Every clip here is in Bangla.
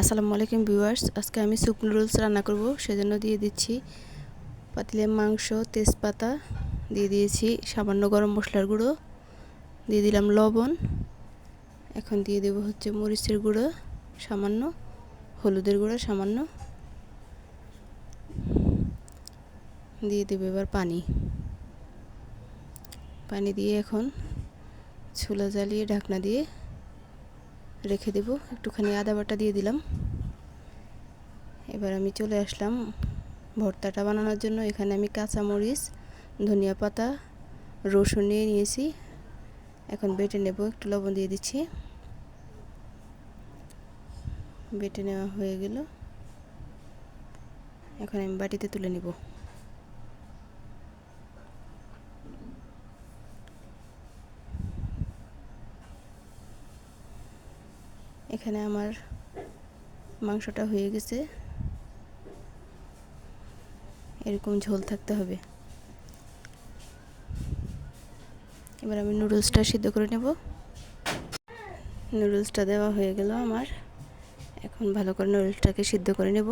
আসসালামু আলাইকুম ভিউয়ার্স, আজকে আমি স্যুপ নুডলস রান্না করব, সেজন্য দিয়ে দিচ্ছি পাতিলে মাংস, তেজপাতা, দিয়ে দিয়েছি সামান্য গরম মশলার গুঁড়ো, দিয়ে দিলাম লবণ, এখন দিয়ে দেব হচ্ছে মরিচের গুঁড়ো, সামান্য হলুদের গুঁড়ো, সামান্য। দিয়ে দেবো এবার পানি। পানি দিয়ে এখন ছোলা জ্বালিয়ে ঢাকনা দিয়ে রেখে দেব। একটুখানি আদা বাটা দিয়ে দিলাম। এবার আমি চলে আসলাম ভর্তাটা বানানোর জন্য। এখানে আমি কাঁচা মরিচ ধনিয়া পাতা, রসুন নিয়ে নিয়েছি। এখন বেটে নেব, একটু লবণ দিয়ে দিচ্ছি। বেটে নেওয়া হয়ে গেল। এখন আমি বাটিতে তুলে নেব। এখানে আমার মাংসটা হয়ে গেছে। এরকম ঝোল থাকতে হবে। এবার আমি নুডলসটা সিদ্ধ করে নেব। নুডলসটা দেওয়া হয়ে গেল আমার। এখন ভালো করে নুডলসটাকে সিদ্ধ করে নেব।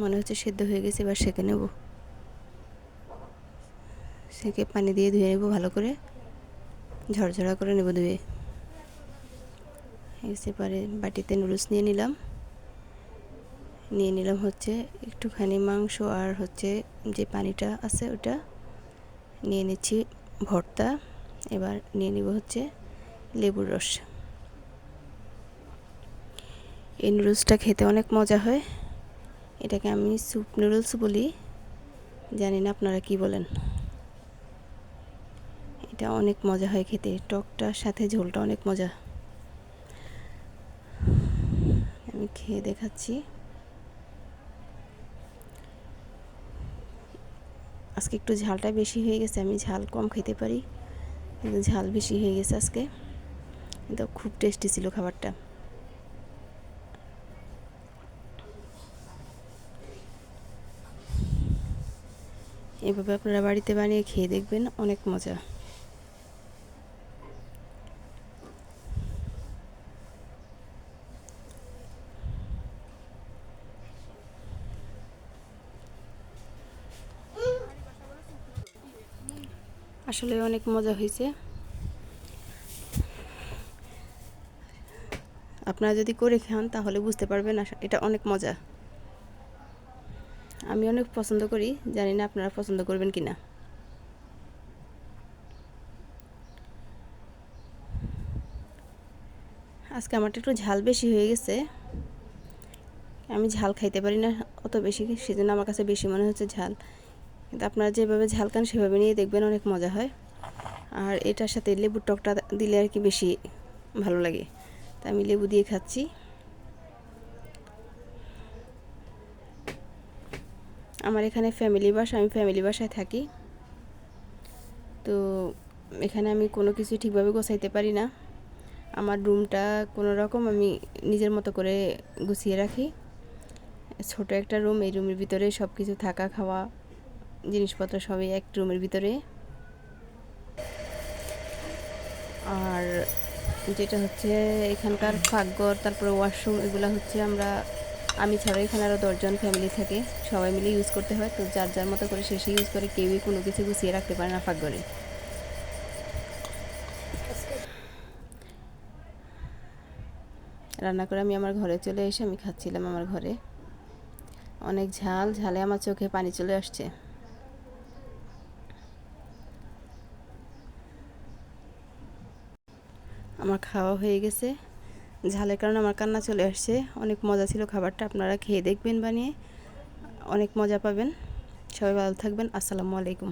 মনে হচ্ছে সিদ্ধ হয়ে গেছে, এবার সেঁকে নেব। সেঁকে পানি দিয়ে ধুয়ে নেব ভালো করে। ঝরঝরা করে নেব ধুয়ে। সেপারে বাটিতে নুডলস নিয়ে নিলাম। নিয়ে নিলাম হচ্ছে একটুখানি মাংস আর হচ্ছে যে পানিটা আছে ওটা। নিয়ে নিচ্ছি ভর্তা। এবার নিয়ে নিব হচ্ছে লেবুর রস। এই নুডলসটা খেতে অনেক মজা হয়। এটাকে আমি স্যুপ নুডলস বলি। জানি না আপনারা কি বলেন। এটা অনেক মজা হয় খেতে। টকটার সাথে ঝোলটা অনেক মজা। আমি খেয়ে দেখাচ্ছি। আজকে একটু ঝালটা বেশি হয়ে গেছে, আমি ঝাল কম খেতে পারি। কিন্তু ঝাল বেশি হয়ে গেছে আজকে। কিন্তু খুব টেস্টি ছিল খাবারটা। এভাবে আপনারা বাড়িতে বানিয়ে খেয়ে দেখবেন, অনেক মজা। আসলে অনেক মজা হয়েছে। আপনারা যদি করে খান, তাহলে বুঝতে পারবেন এটা অনেক মজা। আমি অনেক পছন্দ করি, জানি না আপনারা পছন্দ করবেন কি না। আজকে আমারটা একটু ঝাল বেশি হয়ে গেছে। আমি ঝাল খাইতে পারি না, অত বেশি, সেজন্য আমার কাছে বেশি মনে হচ্ছে ঝাল। কিন্তু আপনারা যেভাবে ঝাল খান, সেভাবে নিয়ে দেখবেন অনেক মজা হয়। আর এটার সাথে লেবুর টকটা দিলে আর কি বেশি ভালো লাগে। তা আমি লেবু দিয়ে খাচ্ছি। আমার এখানে ফ্যামিলি বাসা, আমি ফ্যামিলি বাসায় থাকি। তো এখানে আমি কোনো কিছু ঠিকভাবে গোছাইতে পারি না। আমার রুমটা কোনো রকম আমি নিজের মতো করে গুছিয়ে রাখি। ছোট একটা রুম এই রুমের ভিতরে সব কিছু থাকা খাওয়া। জিনিসপত্র সবই এক রুমের ভিতরে। আর যেটা হচ্ছে এখানকার ফাঁকঘর তারপরে ওয়াশরুম এগুলো হচ্ছে আমরা, আমি ছাড়া এখানে আরও দশজন ফ্যামিলি থাকে, সবাই মিলে ইউজ করতে হয়। তো যার যার মতো করে শেষে ইউজ করে কেউই কোনো কিছু গুছিয়ে রাখতে পারে না ফাঁকঘরে রান্না করে আমি আমার ঘরে চলে এসে আমি খাচ্ছিলাম আমার ঘরে। অনেক ঝাল, ঝালে আমার চোখে পানি চলে আসছে। আমার খাওয়া হয়ে গেছে। ঝালের কারণে আমার কান্না চলে আসছে। অনেক মজা ছিল খাবারটা, আপনারা খেয়ে দেখবেন বানিয়ে। অনেক মজা পাবেন। সবাই ভালো থাকবেন। আসসালামু আলাইকুম।